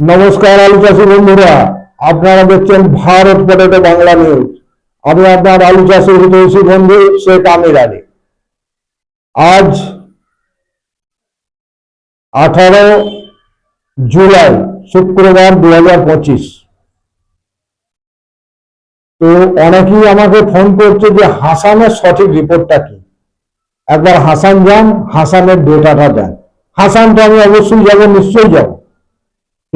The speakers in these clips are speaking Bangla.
নমস্কার আলু চাষি বন্ধুরা, আপনারা দেখছেন ভারত পটেটো বাংলা নিউজ। আমি আপনার আলু চাষের হিতৈষী বন্ধু শেখ আমির আলী। আজ আঠারো জুলাই, শুক্রবার দু হাজার পঁচিশ। তো অনেকেই আমাকে ফোন করছে যে হাসানের সঠিক রিপোর্টটা কি? একবার হাসান যান, হাসানের ডেটাটা দেন। হাসান তো আমি অবশ্যই যাব, নিশ্চয়ই যাব।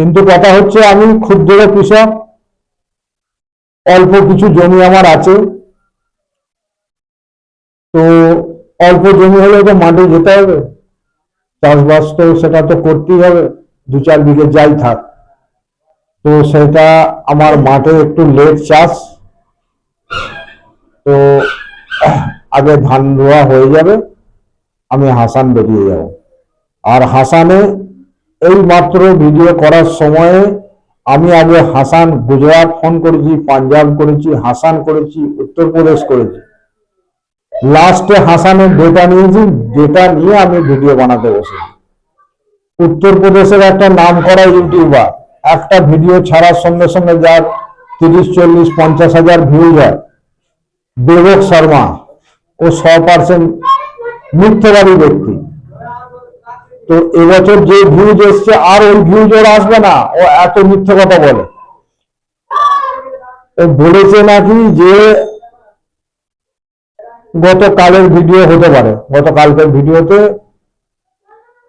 কিন্তু কথা হচ্ছে আমি ক্ষুদ্র কৃষক, অল্প কিছু জমি আমার আছে। তো অল্প জমি হলে তো মাঠে যেতে হবে। চাষবাস তো সেটা তো করতেই হবে, দু চার বিঘে যাই থাক। তো সেটা আমার মাঠে একটু লেট চাষ। তো আগে ধান রোয়া হয়ে যাবে, আমি হাসান বেরিয়ে যাব। আর হাসানে এই মাত্র ভিডিও করার সময়ে আমি আগে হাসান গুজরাট ফোন করেছি, পাঞ্জাব করেছি, হাসান করেছি উত্তরপ্রদেশ করেছি। লাস্টে হাসানের ডেটা নিয়েছি ডেটা নিয়ে আমি ভিডিও বানাতে বসেছি। উত্তরপ্রদেশের একটা নাম করা ইউটিউবার একটা ভিডিও ছাড়ার সঙ্গে সঙ্গে যার তিরিশ, চল্লিশ, পঞ্চাশ হাজার ভিউজ হয়। দেবক শর্মা, ও ছ পার্সেন্ট মিথ্যেবাদী ব্যক্তি। তো এবছর যে ভিউজ এসছে, আর ওই ভিউজ ওর আসবে না। ও এত মিথ্যে কথা বলে। বলেছে নাকি যে গতকালের ভিডিও হতে পারে। গতকালকের ভিডিওতে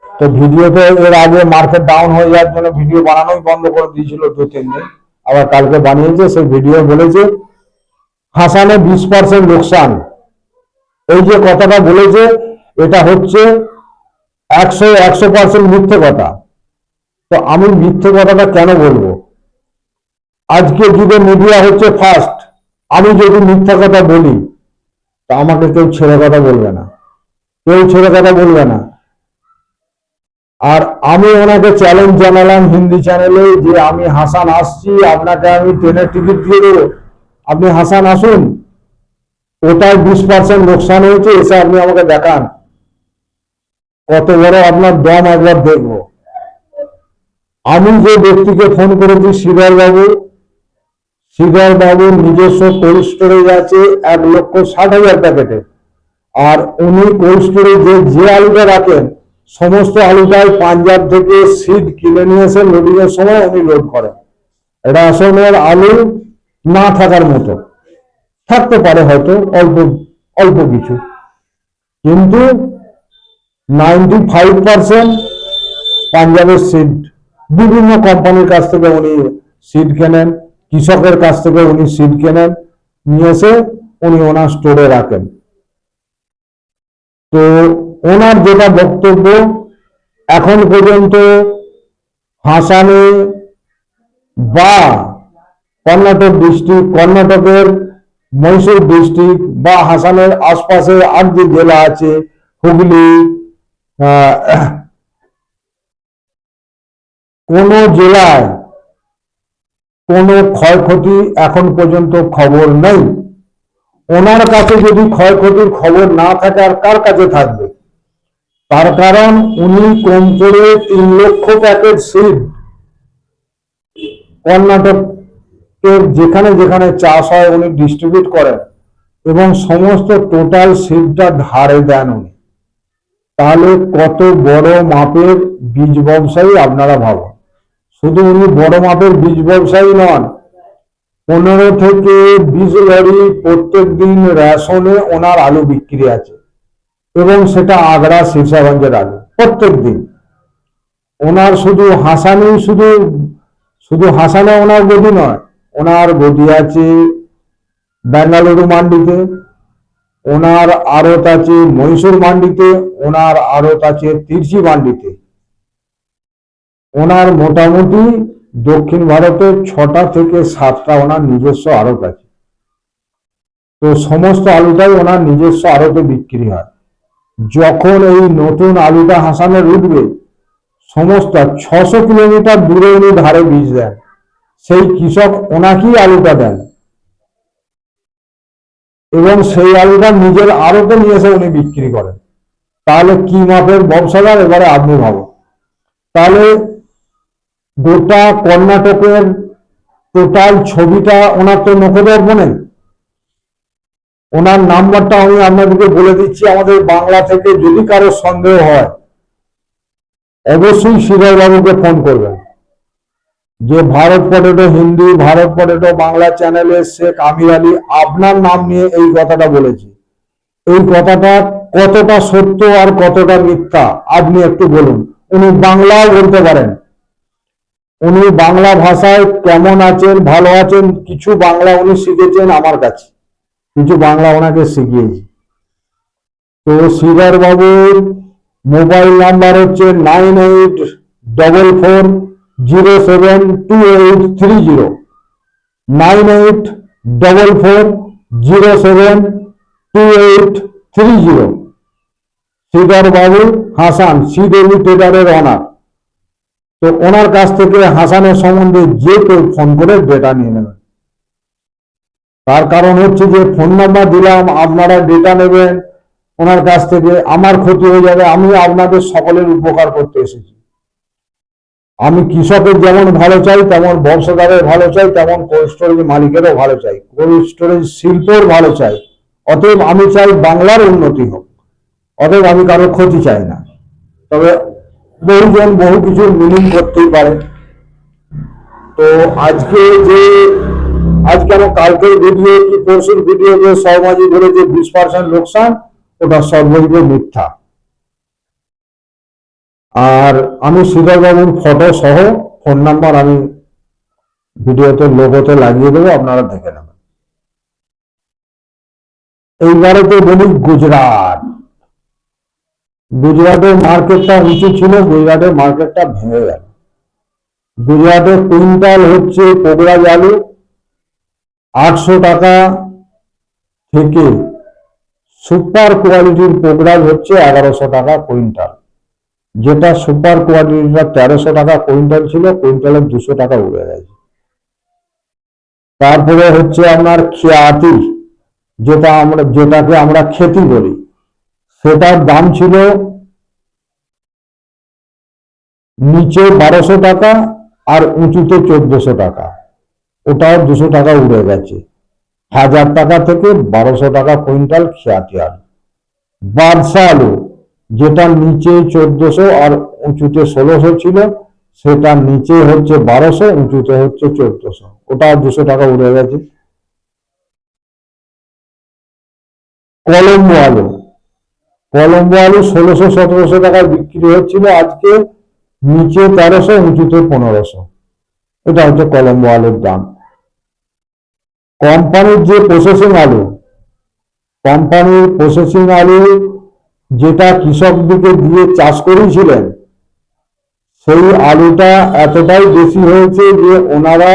তো ভিডিওতে এর আগে মার্কেট ডাউন হয়ে যাওয়ার জন্য ভিডিও বানানোই বন্ধ করে দিয়েছিল দু, তিন দিন। আবার কালকে বানিয়েছে, সেই ভিডিও বলেছে, হাসানে বিশ পার্সেন্ট লোকসান। এই যে কথাটা বলেছে, এটা হচ্ছে একশো একশো পার্সেন্ট মিথ্যে কথা। তো আমি মিথ্যে কথাটা কেন বলব? আজকে যুগে মিডিয়া হচ্ছে ফার্স্ট আমি যদি মিথ্যা কথা বলি, তা আমাকে কেউ ছেড়ে কথা বলবে না। কেউ ছেড়ে কথা বলবে না। আর আমি ওনাকে চ্যালেঞ্জ জানালাম হিন্দি চ্যানেলে যে আমি হাসান আসছি, আপনাকে আমি ট্রেনের টিকিট দিয়ে দেবো। আপনি হাসান আসুন। ওটাই বিশ পার্সেন্ট লোকসান হয়েছে, এসে আপনি আমাকে দেখান। কত বড় আপনার দম একবার দেখব। আমি যে ব্যক্তিকে ফোন করেছি শ্রীধর বাবু শ্রীধর বাবুর নিজস্ব কোল্ড স্টোরেজ আছে এক লক্ষ ষাট হাজার প্যাকেটে। আর উনি কোল্ড স্টোরেজে যে আলুটা রাখেন, সমস্ত আলুটাই পাঞ্জাব থেকে সিড কিনে নিয়ে এসে লোডিং এর সময় উনি লোড করেন। রেশনের আলু না থাকার মতো। থাকতে পারে হয়তো, অল্প অল্প কিছু। কিন্তু নাইনটি ফাইভ পার্সেন্ট পাঞ্জাবের সিড বিভিন্ন কোম্পানির কাছ থেকে উনি সিড কেনেন, কৃষকের কাছ থেকে উনি সিড কেনেন, নিয়ে এসে উনি ওনার স্টোরে রাখেন। তো ওনার যেটা বক্তব্য, এখন পর্যন্ত হাসানে বা কর্ণাটক ডিস্ট্রিক্ট কর্ণাটকের মহীশূর ডিস্ট্রিক্ট বা হাসানের আশপাশে আর যে জেলা আছে, হুগলি কোন জেলায় কোনো ক্ষয়ক্ষতি এখন পর্যন্ত খবর নেই। ওনার কাছে যদি ক্ষয়ক্ষতির খবর না থাকে, আর কার কাছে থাকবে? তার কারণ উনি কম করে তিন লক্ষ প্যাকেট সিড কর্ণাটকের যেখানে যেখানে চাষ হয়, উনি ডিস্ট্রিবিউট করেন এবং সমস্ত টোটাল সিডটা ধারে দেন উনি। তাহলে কত বড় মাপের বীজ ব্যবসায়ী আপনারা ভাবুন? শুধু উনি বড় মাপের বীজ ব্যবসায়ী নন, পনেরো থেকে বিশ লরি প্রত্যেক দিন রেশনে ওনার আলু বিক্রি আছে। এবং সেটা আগ্রা শীর্ষাগঞ্জের আলু, প্রত্যেক দিন। ওনার শুধু হাসানি, শুধু শুধু হাসানে ওনার গদি নয়, ওনার গদি আছে বেঙ্গালুরু মান্ডিতে। ওনার আড়ত আছে মহীশূর মান্ডিতে, ওনার আড়ত আছে তিরচি মান্ডিতে। ওনার মোটামুটি দক্ষিণ ভারতে ছটা থেকে সাতটা ওনার নিজস্ব আড়ত আছে। তো সমস্ত আলুটাই ওনার নিজস্ব আড়তে বিক্রি হয়। যখন এই নতুন আলুটা হাসানের উঠবে সমস্ত ছশো কিলোমিটার দূরে উনি ধারে বীজ দেন। সেই কৃষক ওনাকেই আলুটা দেন। এবং সেই আলুটা নিজের আড়তে নিয়ে এসে উনি বিক্রি করেন। তাহলে কি মাপের ব্যবসাদার? এবারে আপনি ভাবুন। তাহলে গোটা কর্ণাটকের টোটাল ছবিটা ওনার তো নখদর্পণে ওনার নাম্বারটা আমি আপনাদেরকে বলে দিচ্ছি, আমাদের বাংলা থেকে যদি কারও সন্দেহ হয়, অবশ্যই শ্রীধর বাবুকে ফোন করবেন। যে ভারত পটেটো হিন্দি, ভারত পটেটো বাংলা চ্যানেলে শেখ আমির আলী, আপনার নাম নিয়ে এই কথাটা বলেছি। এই কথাটা কতটা সত্য আর কতটা মিথ্যা, আপনি একটু বলুন। উনি বাংলাও বলতে পারেন। উনি বাংলা ভাষায় কেমন আছেন, ভালো আছেন, কিছু বাংলা উনি শিখেছেন আমার কাছে। কিছু বাংলা ওনাকে শিখিয়েছি। তো শ্রীধর বাবুর মোবাইল নাম্বার হচ্ছে nine eight double four zero seven two eight three zero nine eight double four zero seven two eight three zero Babu Hasan Sridevi টেডারের honour তো ওনার কাছ থেকে হাসানের সম্বন্ধে যে কেউ ফোন করে ডেটা নিয়ে নেবেন তার কারণ হচ্ছে যে ফোন নাম্বার দিলাম, আপনারা ডেটা নেবেন, ওনার কাছ থেকে আমার ক্ষতি হয়ে যাবে, আমি আপনাদের সকলের উপকার করতে এসেছি। আমি কৃষকের যেমন ভালো চাই, তেমন ব্যবসাদারের ভালো চাই, তেমন কোল্ড স্টোরেজ মালিকেরও ভালো চাই। কোল্ড স্টোরেজ শিল্পের ভালো চাই। অতএব আমি চাই বাংলার উন্নতি হোক। অতএব আমি কারও ক্ষতি চাই না। তবে বহুজন বহু কিছু মিনিং করতেই পারে। তো আজকে যে আজ কেন কালকের ভিডিও, কি পরশুর ভিডিও যে সমাজি ধরে যে বিশ পার্সেন্ট লোকসান, ওটা সর্বৈব মিথ্যা। আর আমি শ্রীধর ফটো সহ ফোন নাম্বার আমি ভিডিওতে লোগোতে লাগিয়ে দেবো, আপনারা দেখে নেবেন। এইবারে তো বলি গুজরাট। গুজরাটের মার্কেটটা উঁচু ছিল, গুজরাটের মার্কেটটা ভেঙে গেল। গুজরাটের কুইন্টাল হচ্ছে পোগরাজ আলু আটশো টাকা থেকে সুপার কোয়ালিটির পোগরাজ হচ্ছে এগারোশো টাকা কুইন্টাল। যেটা সুপার কোয়ালিটিটা তেরোশো টাকা কুইন্টাল ছিল, কুইন্টালের দুশো টাকা উড়ে গেছে। তারপরে হচ্ছে আপনার খেয়াতি, যেটা আমরা যেটাকে আমরা খেতি বলি। সেটার দাম ছিল নিচে বারোশো টাকা আর উঁচুতে চোদ্দশো টাকা। ওটাও দুশো টাকা উড়ে গেছে। হাজার টাকা থেকে বারোশো টাকা কুইন্টাল খেয়াতি আলু। বাদশা আলু যেটা নিচে চোদ্দশো আর উঁচুতে ষোলোশো ছিল, সেটা নিচে হচ্ছে বারোশো, উঁচুতে হচ্ছে চোদ্দশো। ওটা দুশো টাকা উড়ে গেছে। কলম্বো আলু। কলম্বো আলু ষোলোশো, সতেরোশো টাকায় বিক্রি হচ্ছিল আজকে, নিচে তেরোশো, উঁচুতে পনেরোশো। এটা হচ্ছে কলম্বো আলুর দাম। কোম্পানির যে প্রসেসিং আলু, কোম্পানির প্রসেসিং আলু যেটা কৃষকদিকে দিয়ে চাষ করেছিলেন, সেই আলুটা এতটাই বেশি হয়েছে যে ওনারা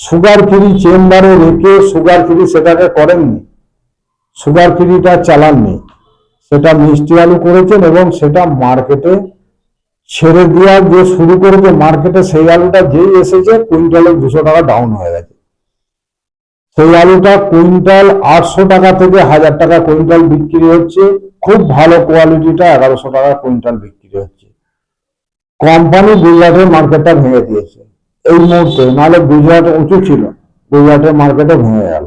সুগার ফ্রি চেম্বারে রেখে সুগার ফ্রি সেটাকে করেননি। সুগার ফ্রিটা চালাননি। সেটা মিষ্টি আলু করেছেন এবং সেটা মার্কেটে ছেড়ে দেওয়া যে শুরু করেছে, মার্কেটে সেই আলুটা যেই এসেছে, কুইন্টালে দুশো টাকা ডাউন হয়ে গেছে। সেই আলুটা কুইন্টাল আটশো টাকা থেকে হাজার টাকা কুইন্টাল বিক্রি হচ্ছে। খুব ভালো কোয়ালিটিটা এগারোশো টাকা কুইন্টাল বিক্রি হচ্ছে। কোম্পানি গুজরাটের মার্কেটটা ভেঙে দিয়েছে। এই মুহূর্তে নাহলে গুজরাট উঁচু ছিল, গুজরাটের মার্কেটে ভেঙে গেল।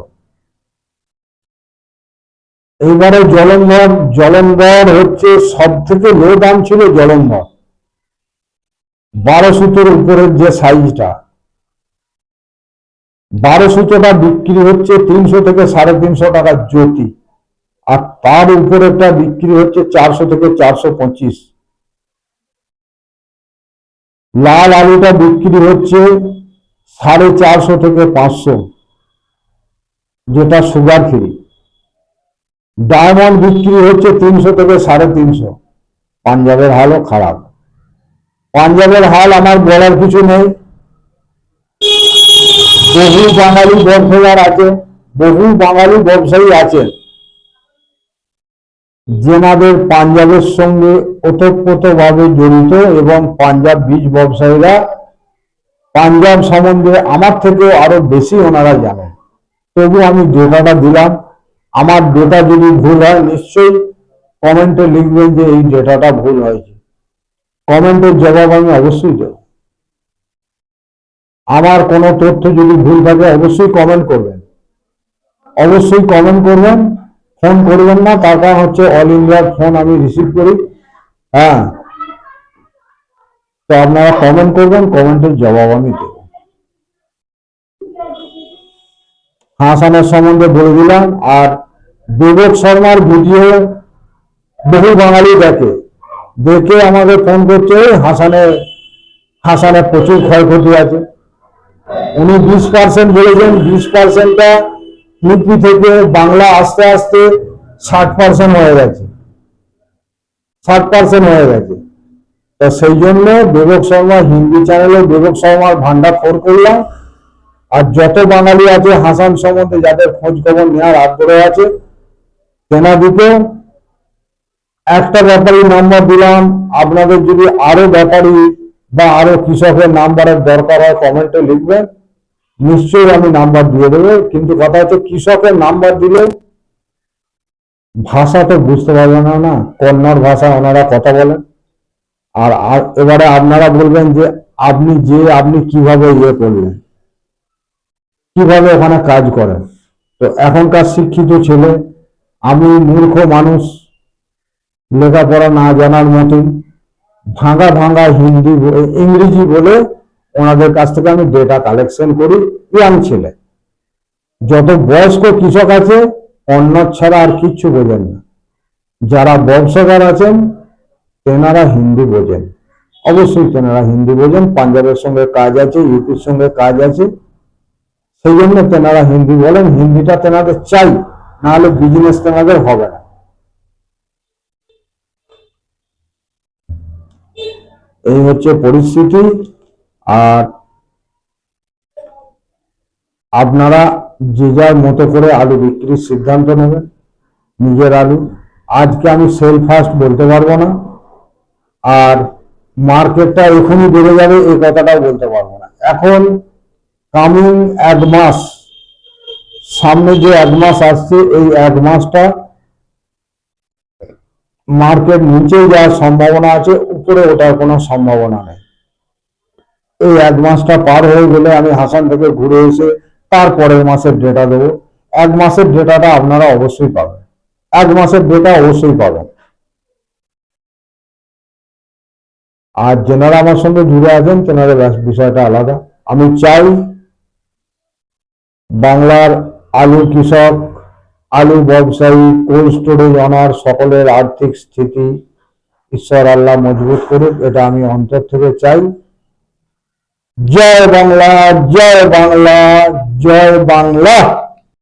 এইবারে জলন্ধর জলন্ধর হচ্ছে সব থেকে লো দাম ছিল জলন্ধর। বারো সুতোর উপরের যে সাইজটা বারো সুতোটা বিক্রি হচ্ছে তিনশো থেকে সাড়ে তিনশো টাকা জ্যোতি। আর তার উপরেরটা বিক্রি হচ্ছে চারশো থেকে চারশো পঁচিশ। লাল আলুটা বিক্রি হচ্ছে সাড়ে চারশো থেকে পাঁচশো, যেটা সুগার ফ্রি। ডায়মন্ড বিক্রি হচ্ছে তিনশো থেকে সাড়ে তিনশো। পাঞ্জাবের হালও খারাপ। পাঞ্জাবের হাল আমার বলার কিছু নেই। বহু বাঙালি ব্যবসায়ীর আছে, বহু বাঙালি ব্যবসায়ী আছেন যেনাদের পাঞ্জাবের সঙ্গে ওতপ্রোতভাবে জড়িত এবং পাঞ্জাব বীজ ব্যবসায়ীরা, পাঞ্জাব সম্বন্ধে আমার থেকেও আরও বেশি ওনারা জানেন। তবু আমি ডেটাটা দিলাম। আমার ডেটা যদি ভুল হয়, নিশ্চয়ই কমেন্টে লিখবেন যে এই ডেটাটা ভুল হয়েছে। কমেন্টের জবাব আমি অবশ্যই দেব। আমার কোনো তথ্য যদি ভুল থাকে, অবশ্যই কমেন্ট করবেন। অবশ্যই কমেন্ট করবেন ফোন করবেন না, তার কারণ হচ্ছে অল ইন্ডিয়ার ফোন আমি রিসিভ করি। হ্যাঁ। তো আপনারা কমেন্ট করবেন কমেন্টের জবাব আমি দেব। হাসানের সম্বন্ধে বলে দিলাম, আর বিবেক শর্মার ভিডিও বহু বাঙালি দেখে। দেখে আমাকে ফোন করছে হাসানের হাসানের প্রচুর ক্ষয়ক্ষতি আছে। উনি বিশ পার্সেন্ট বলেছেন, বিশ পার্সেন্টটা লিপি থেকে বাংলা আস্তে আস্তে ষাট পার্সেন্ট হয়ে গেছে। ষাট পার্সেন্ট হয়ে গেছে। তো সেই জন্য বিবেক শর্মা হিন্দি চ্যানেলে বিবেক শর্মার ভান্ডার ফোর করলাম। আর যত বাঙালি আছে, হাসান সম্বন্ধে যাদের খোঁজ খবর নেওয়ার আগ্রহ আছে তেনাদিকে একটা ব্যাপারী নাম্বার দিলাম। আপনাদের যদি আরও ব্যাপারী বা আরও কৃষকের নাম্বারের দরকার হয় কমেন্টে লিখবেন। নিশ্চয়ই আমি নাম্বার দিয়ে দেবো। কিন্তু কথা হচ্ছে কৃষকের নাম্বার দিলে ভাষা তো বুঝতে পারবে না না কন্নড় ভাষা ওনারা কথা বলেন। আর এবারে আপনারা বলবেন যে আপনি যে, আপনি কীভাবে ইয়ে করলেন, কীভাবে ওখানে কাজ করেন। তো এখনকার শিক্ষিত ছেলে, আমি মূর্খ মানুষ, লেখাপড়া না জানার মতোই ভাঙা ভাঙা হিন্দি ইংরেজি বলে ওনাদের কাছ থেকে আমি ডেটা কালেকশন করি ইয়াং ছেলে। যত বয়স্ক কৃষক আছে অন্য ছাড়া আর কিচ্ছু বোঝেন না। যারা ব্যবসাদার আছেন, তেনারা হিন্দি বোঝেন। অবশ্যই তেনারা হিন্দি বোঝেন, পাঞ্জাবের সঙ্গে কাজ আছে, ইউপির সঙ্গে কাজ আছে। সেই জন্য তেনারা হিন্দি বলেন, হিন্দিটা তেনাদের চাই, নাহলে বিজনেস তেনাদের হবে না। এই হচ্ছে পরিস্থিতি। আর আপনারা যে যার মতো করে আলু বিক্রির সিদ্ধান্ত নেবেন, নিজের আলু। আজকে আমি সেল ফার্স্ট বলতে পারব না। আর মার্কেটটা এখনই বেড়ে যাবে, এই কথাটাও বলতে পারব না। এখন কামিং এক মাস, সামনে যে এক মাস আসছে, এই এক মাসটা মার্কেট নিচে যাওয়ার সম্ভাবনা আছে। উপরে ওঠার কোনো সম্ভাবনা নেই। এই এক মাসটা পার হয়ে গেলে আমি হাসান থেকে ঘুরে এসে তারপরের মাসের ডেটা দেবো। এক মাসের ডেটাটা আপনারা অবশ্যই পাবেন। এক মাসের ডেটা অবশ্যই পাবেন। আর যেনারা আমার সঙ্গে জুড়ে আছেন তেনারা ব্যাস বিষয়টা আলাদা। আমি চাই বাংলার আলু কৃষক, আলু ব্যবসায়ী কোল্ড স্টোরেজ অনার সকলের আর্থিক স্থিতি ঈশ্বর আল্লাহ মজবুত করুক, এটা আমি অন্তর থেকে চাই। জয় বাংলা জয় বাংলা জয় বাংলা।